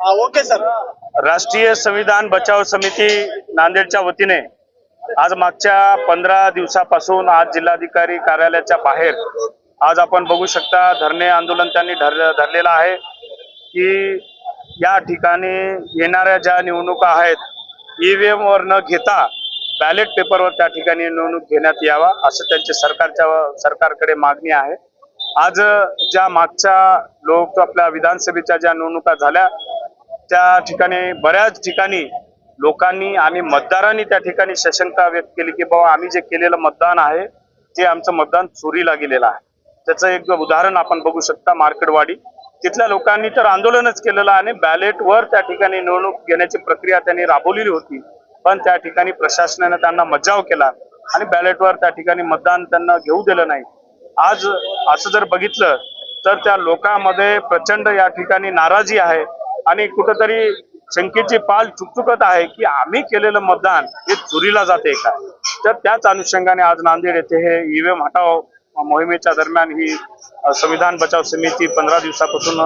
Okay sir. राष्ट्रीय संविधान बचाव समिती नांदेडच्या वतीने आज मागच्या पंधरा दिवसापासून आज जिल्हाधिकारी कार्यालयाच्या बाहेर आज आपण बघू शकता धरणे आंदोलन त्यांनी धर धरलेलं आहे की या ठिकाणी येणाऱ्या ज्या निवडणुका आहेत ईव्हीएम वर न घेता बॅलेट पेपरवर त्या ठिकाणी निवडणूक घेण्यात यावा असं त्यांची सरकारच्या सरकारकडे मागणी आहे. आज ज्या मागच्या लोक आपल्या विधानसभेच्या ज्या निवडणुका झाल्या त्या ठिकाणी बऱ्याच ठिकाणी लोकांनी आणि मतदारांनी त्या ठिकाणी सशंका व्यक्त केली की बाबा आम्ही जे केलेलं मतदान आहे ते आमचं मतदान चोरीला गेलेलं आहे. त्याचं एक उदाहरण आपण बघू शकता मार्केटवाडी. तिथल्या लोकांनी तर आंदोलनच केलेलं आणि बॅलेटवर त्या ठिकाणी निवडणूक घेण्याची प्रक्रिया त्यांनी राबवलेली होती. पण त्या ठिकाणी प्रशासनाने त्यांना मज्जाव केला आणि बॅलेटवर त्या ठिकाणी मतदान त्यांना घेऊ दिलं नाही. आज असं जर बघितलं तर त्या लोकांमध्ये प्रचंड या ठिकाणी नाराजी आहे. आणि कुठंतरी शंकेची पाल चुकचुकत आहे की आम्ही केलेलं मतदान हे चोरीला जाते का? तर त्याच अनुषंगाने आज नांदेड येथे हे ईव्हीएम हटाव मोहिमेच्या दरम्यान ही संविधान बचाव समिती पंधरा दिवसापासून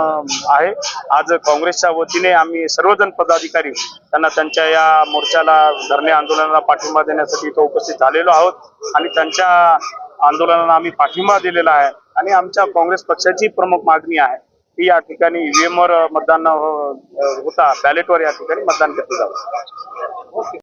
आहे. आज काँग्रेसच्या वतीने आम्ही सर्वजण पदाधिकारी त्यांना त्यांच्या या मोर्चाला धरणे आंदोलनाला पाठिंबा देण्यासाठी इथं उपस्थित झालेलो आहोत. आणि त्यांच्या आंदोलनाला आम्ही पाठिंबा दिलेला आहे. आणि आमच्या काँग्रेस पक्षाची प्रमुख मागणी आहे. की या ठिकाणी ईव्हीएम वर मतदान होता. बॅलेटवर या ठिकाणी मतदान केलं जावं